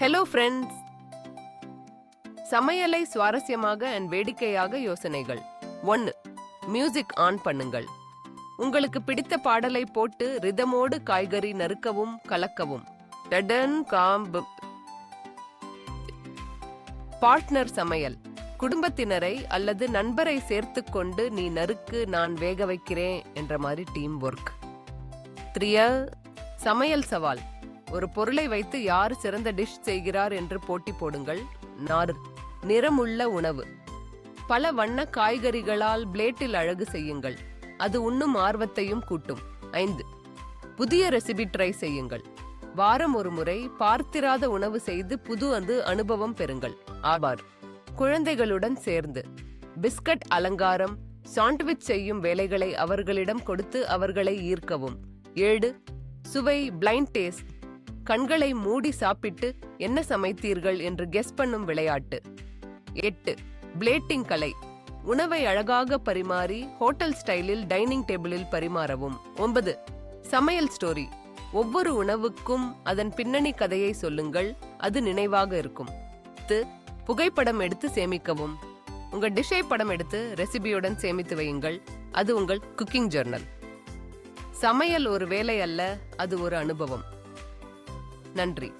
Hello friends சமையலை சுவாரஸ்யமாக and வேடிக்கையாக யோசனைகள். ஒன்னு மியூசிக் ஆன் பண்ணுங்கள். உங்களுக்கு பிடித்த பாடலை போட்டு ரிதமோடு காய்கறி நறுக்கவும் கலக்கவும். டடன் காம்பு பார்ட்னர் சமையல். குடும்பத்தினரை அல்லது நண்பரை சேர்த்து கொண்டு நீ நறுக்கு நான் வேக வைக்கிறேன் என்ற மாதிரி டீம் ஒர்க் த்ரியா சமையல் சவால். ஒரு பொருளை வைத்து யார் சிறந்த டிஷ் செய்கிறார் என்று போட்டி போடுங்கள். நார் நிறமுள்ள உணவு. பல வண்ண காய்கறிகளால் பிளேட்டில் அழகு செய்யுங்கள். அது உண்ணும் ஆர்வத்தையும் கூட்டும். ஐந்து. புதிய ரெசிபி ட்ரை செய்யுங்கள். வாரம் ஒரு முறை பார்த்திராத உணவு செய்து புது அது அனுபவம் பெறுங்கள். ஆவார். குழந்தைகளுடன் சேர்ந்து. பிஸ்கட் அலங்காரம் சாண்ட்விச் செய்யும் வேலைகளை அவர்களிடம் கொடுத்து அவர்களை ஈர்க்கவும். ஏழு. சுவை பிளைண்ட் டேஸ்ட் கண்களை மூடி சாப்பிட்டு என்ன சமைத்தீர்கள் என்று கெஸ் பண்ணும் விளையாட்டு. எட்டு பிளேட்டிங் கலை. உணவை அழகாக பரிமாறி ஹோட்டல் ஸ்டைலில் டைனிங் டேபிளில் பரிமாறவும். ஒன்பது சமையல் ஸ்டோரி ஒவ்வொரு உணவுக்கும் அதன் பின்னணி கதையை சொல்லுங்கள் அது நினைவாக இருக்கும். பத்து, புகைப்படம் எடுத்து சேமிக்கவும். உங்க டிஷ்ஷை படம் எடுத்து ரெசிபியுடன் சேமித்து வையுங்கள். அது உங்கள் குக்கிங் ஜர்னல் சமையல் ஒரு வேலை அல்ல அது ஒரு அனுபவம். நன்றி.